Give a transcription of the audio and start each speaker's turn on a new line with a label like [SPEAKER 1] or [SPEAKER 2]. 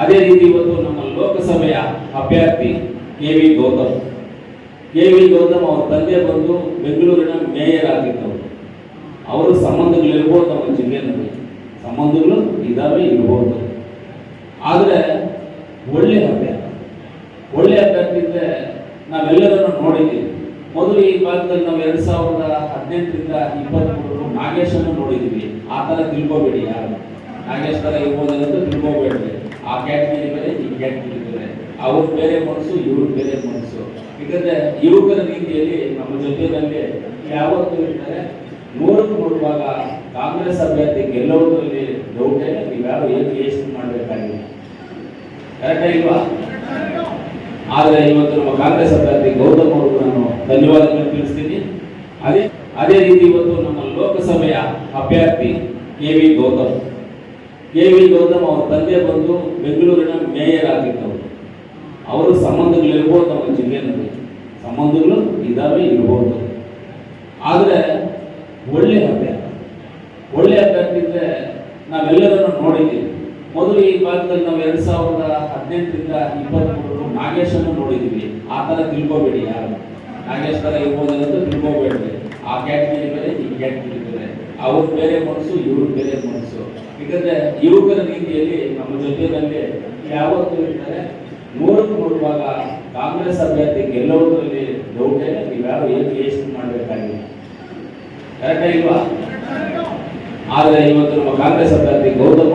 [SPEAKER 1] ಅದೇ ರೀತಿ ಇವತ್ತು ನಮ್ಮ ಲೋಕಸಭೆಯ ಅಭ್ಯರ್ಥಿ K V Gautam. K V Gautam ಅವರ ತಂದೆ ಬಂದು ಬೆಂಗಳೂರಿನ ಮೇಯರ್ ಆಗಿದ್ದವರು. ಅವರು ಸಂಬಂಧಗಳು ಸಂಬಂಧಗಳಿರ್ಬೋದು ನಮ್ಮ ಜಿಲ್ಲೆಯಲ್ಲಿ. ಸಂಬಂಧಗಳು ಇದಾವೆ, ಇರ್ಬೋದು. ಆದರೆ ಒಳ್ಳೆ ಅಭ್ಯರ್ಥಿ. ಒಳ್ಳೆ ಅಭ್ಯರ್ಥಿ ಅಂದರೆ ನಾವೆಲ್ಲರನ್ನು ನೋಡಿದ್ದೀವಿ. ಮೊದಲು ಈ ಭಾಗದಲ್ಲಿ ನಾವು ಎರಡು ಸಾವಿರದ ಹದಿನೆಂಟರಿಂದ ಇಪ್ಪತ್ತ್ಮೂರು ನಾಗೇಶನ್ನು ನೋಡಿದ್ದೀವಿ. ಆ ಥರ ತಿಳ್ಕೋಬೇಡಿ ಯಾರು. ನಾಗೇಶ್ ಥರ ಇರ್ಬೋದಂತ ತಿಳ್ಕೊಬೇಡ್ರಿ ಆ ಕ್ಯಾಟಗಿರಿ ಬೇರೆ ಈ ಕ್ಯಾಟಗಿರಿ ಬೇರೆ ಅವ್ರ ಬೇರೆ ಮನಸ್ಸು, ಇವ್ರ ಬೇರೆ ಮನಸ್ಸು. ಯಾಕಂದ್ರೆ ಯುವಕರ ರೀತಿಯಲ್ಲಿ ನಮ್ಮ ಜೊತೆಯಲ್ಲಿ ಯಾವತ್ತೂ ಇರ್ತಾರೆ. ನೂರಕ್ಕೆ ನೂರು ಭಾಗ ಕಾಂಗ್ರೆಸ್ ಅಭ್ಯರ್ಥಿ ಗೆಲ್ಲೋದ್ರಲ್ಲಿ ಡೌಟೇ ನೀವ್ಯಾರು ಏನು ಯೋಚನೆ ಮಾಡಬೇಕಾಗಿಲ್ಲ ಕರೆಕ್ಟ್ ಇಲ್ವಾ? ಆದರೆ ಇವತ್ತು ನಮ್ಮ ಕಾಂಗ್ರೆಸ್ ಅಭ್ಯರ್ಥಿ ಗೌತಮ್ ಅವರು ನಾನು ಧನ್ಯವಾದಗಳನ್ನು ತಿಳಿಸ್ತೀನಿ. ಅದೇ ಅದೇ ರೀತಿ ಇವತ್ತು ನಮ್ಮ ಲೋಕಸಭೆಯ ಅಭ್ಯರ್ಥಿ K V Gautam. K V Gautam ಅವ್ರ ತಂದೆ ಬಂದು ಬೆಂಗಳೂರಿನ ಮೇಯರ್ ಆಗಿದ್ದವರು. ಅವರು ಸಂಬಂಧಗಳಿರ್ಬೋದು ನಮ್ಮ ಜಿಲ್ಲೆಯಲ್ಲಿ. ಸಂಬಂಧಗಳು ಇದಾವೆ, ಇರ್ಬೋದು. ಆದರೆ ಒಳ್ಳೆಯ ಅಭ್ಯಾಸ. ಒಳ್ಳೆಯ ಅಭ್ಯರ್ಥಿ ಇದ್ರೆ ನಾವೆಲ್ಲರನ್ನು ನೋಡಿದ್ದೀವಿ. ಮೊದಲು ಈ ಭಾಗದಲ್ಲಿ ನಾವು ಎರಡು ಸಾವಿರದ ಹದಿನೆಂಟರಿಂದ ಇಪ್ಪತ್ತ್ಮೂರು ನಾಗೇಶನ್ನು ನೋಡಿದ್ದೀವಿ. ಆ ಥರ ತಿಳ್ಕೊಬೇಡಿ ಯಾರು. ನಾಗೇಶ್ ಥರ ಇರ್ಬೋದು ಅಂತ ತಿಳ್ಕೊಬೇಡಿ. ಆ ಕ್ಯಾಟಗಿರಿ ಬೇರೆ, ಈ ಕ್ಯಾಟಗಿರಿ ಬೇರೆ. ಅವ್ರ ಬೇರೆ ಮನಸ್ಸು, ಇವ್ರ ಬೇರೆ ಮನಸ್ಸು. ಯಾಕಂದರೆ ಯುವಕರ ರೀತಿಯಲ್ಲಿ ನಮ್ಮ ಜೊತೆಯಲ್ಲಿ ಯಾವತ್ತೂ ಇರ್ತಾರೆ. ನೂರಕ್ಕೆ ನೂರು ಭಾಗ ಕಾಂಗ್ರೆಸ್ ಅಭ್ಯರ್ಥಿ ಗೆಲ್ಲೋದ್ರಲ್ಲಿ ಡೌಟೇ ನೀವ್ಯಾರು ಏನು ಯೋಚನೆ ಮಾಡಬೇಕಾಗಿಲ್ಲ ಕರೆಕ್ಟ್ ಇಲ್ವಾ? ಆದರೆ ಇವತ್ತು ನಮ್ಮ ಕಾಂಗ್ರೆಸ್ ಅಭ್ಯರ್ಥಿ ಗೌತಮ್